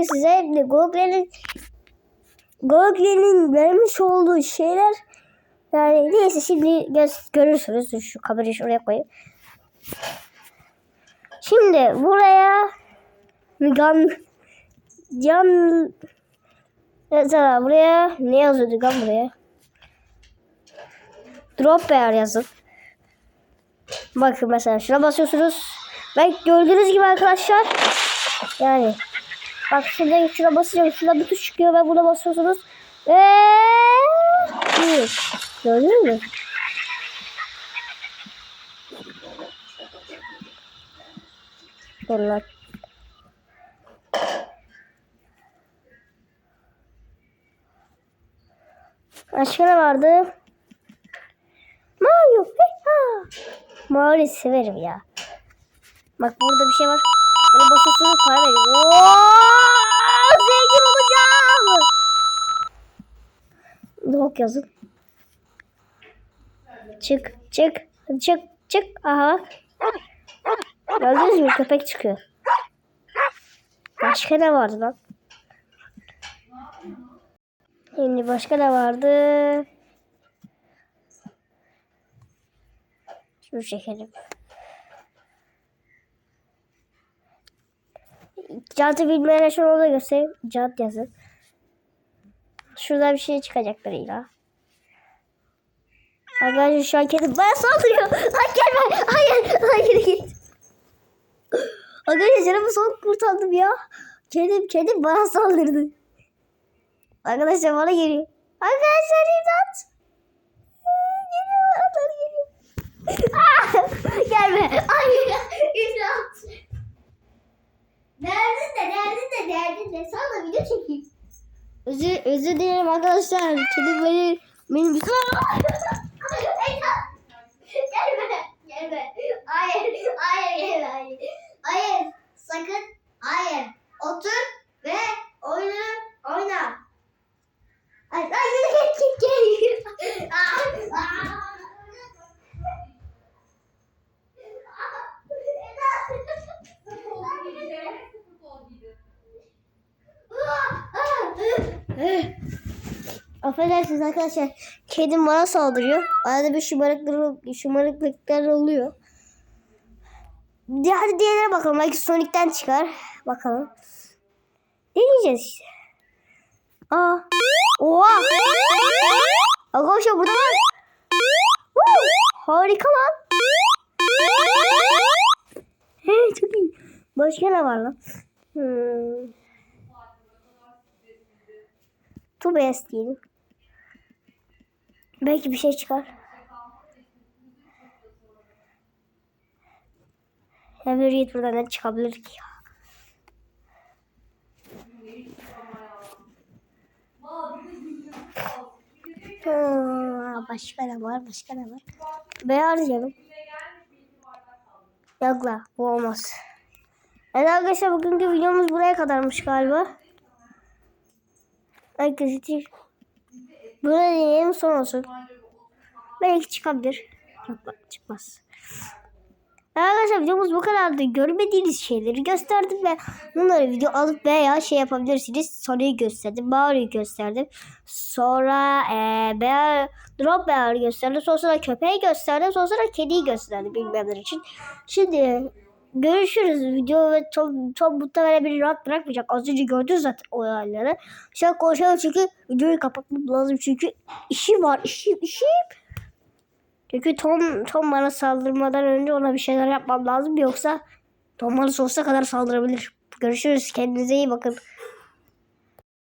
bugün size Google'nin Google'nin vermiş olduğu şeyler yani neyse şimdi göz, görürsünüz. Şu kamerayı şuraya koyayım. Şimdi buraya Gan Can Mesela buraya ne yazıyordu Gan buraya? Drop bear yazın. Bakın mesela şuna basıyorsunuz. Ben gördüğünüz gibi arkadaşlar yani bak şurada şuna basıyorum. Şurada bir tuş çıkıyor ve buna basıyorsunuz. Ve bir. Gördün mü? Bunlar. Başka ne vardı? Mario. Mario severim ya. Bak burada bir şey var. Böyle basıyorsunuz para veriyor. Oo, zengin olacağım. Dog yazın. Çık, çık, çık, çık. Aha. Gördünüz mü köpek çıkıyor. Başka ne vardı lan? Şimdi başka ne vardı? Şunu çekelim. Cantı bilmeyenler şunu da göstereyim. Cant yazın. Şurada bir şey çıkacaktır illa. Arkadaşlar şu an kedim bana saldırıyor. Lan gelme. Hayır. Hayır git. Arkadaşlar canımı son kurtardım ya. Kedim kedim bana saldırdı. Arkadaşlar bana geliyor. Arkadaşlar imdat. Geliyor. Ah! Gelme. Hayır. İmdat. Derdin de derdin de. Sana video çekeyim. Özür, özür dilerim arkadaşlar. Kedim beni benim bütün... gelme. Gelme. Hayır. Hayır. Gelme. Hayır. Hayır. Sakın. Hayır. Otur ve oyunu oyna. Ay, ay, git git git. Aa, aa. Affedersiniz arkadaşlar. Kedim bana saldırıyor. Arada bir şımarıklık, şımarıklıklar oluyor. Di- Hadi diğerlere bakalım. Belki Sonic'ten çıkar. Bakalım. Deneyeceğiz işte. Aa. Oha. Arkadaşlar burada var. Woo! Harika lan. He, çok iyi. Başka ne var lan? Hmm. Two best diyelim. Belki bir şey çıkar. Ya git buradan ne çıkabilir ki ya? Ha, başka ne var? Başka ne var? Beyaz canım. Yok la bu olmaz. Evet arkadaşlar bugünkü videomuz buraya kadarmış galiba. Arkadaşlar bunu deneyelim son olsun. Belki çıkabilir. Yok çıkmaz. Arkadaşlar videomuz bu kadardı. Görmediğiniz şeyleri gösterdim ve bunları video alıp veya şey yapabilirsiniz. Sonic'i gösterdim. Mario'yu gösterdim. Sonra ee, bear, Drop Bear'ı gösterdim. Sonra, sonra köpeği gösterdim. Sonra, sonra kediyi gösterdim bilmeyenler için. Şimdi görüşürüz. Video ve çok, çok muhtemelen beni rahat bırakmayacak. Az önce gördünüz zaten o. Şu an konuşalım çünkü videoyu kapatmam lazım. Çünkü işim var. işim işim. Çünkü Tom, Tom bana saldırmadan önce ona bir şeyler yapmam lazım. Yoksa Tom bana sonsuza kadar saldırabilir. Görüşürüz. Kendinize iyi bakın.